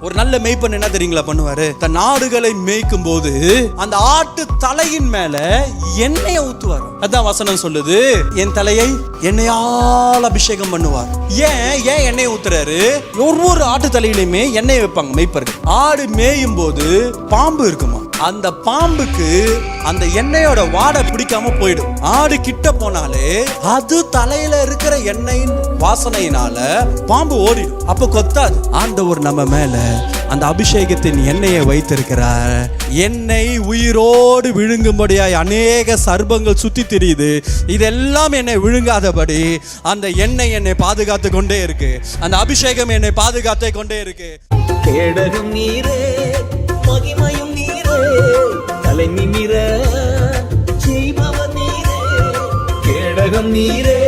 ஒரு நல்ல மெய்ப்பன் என்ன தெரியுங்களா பண்ணுவாரு? தன் ஆடுகளை மேய்க்கும் போது அந்த ஆட்டு தலையின் மேல எண்ணெயை ஊத்துவார். அதான் வசனம் சொல்லுது. என் தலையை எண்ணெயால் அபிஷேகம் பண்ணுவார். ஏன்? ஏன் எண்ணெய் ஊத்துறாரு? ஒவ்வொரு ஆட்டு தலையிலுமே எண்ணெய் வைப்பாங்க மெய்ப்பர்கள். ஆடு மேயும் போது பாம்பு இருக்குமா? அந்த பாம்புக்கு அந்த எண்ணெயோட வாடை பிடிக்காம போயிடும். ஆடு கிட்ட போனாலே அது தலையில இருக்கிற எண்ணெயின் வாசனையினால பாம்பு ஓடிடும். அப்ப கொத்தாது. ஆண்டவர் நம்ம மேல அந்த அபிஷேகத்தின் எண்ணெயை வைத்திருக்கிறார். எண்ணெய் உயிரோடு விழுங்கும்படியாய் அநேக சர்பங்கள் சுத்தி தெரியுது. இதெல்லாம் என்னை விழுங்காதபடி அந்த எண்ணெய் என்னை பாதுகாத்து கொண்டே இருக்கு. அந்த அபிஷேகம் என்னை பாதுகாத்து கொண்டே இருக்கு. கேடகம் நீரே நிமிர செய்பவர் நீரே கேடகம் நீரே மகிமையும் நீரே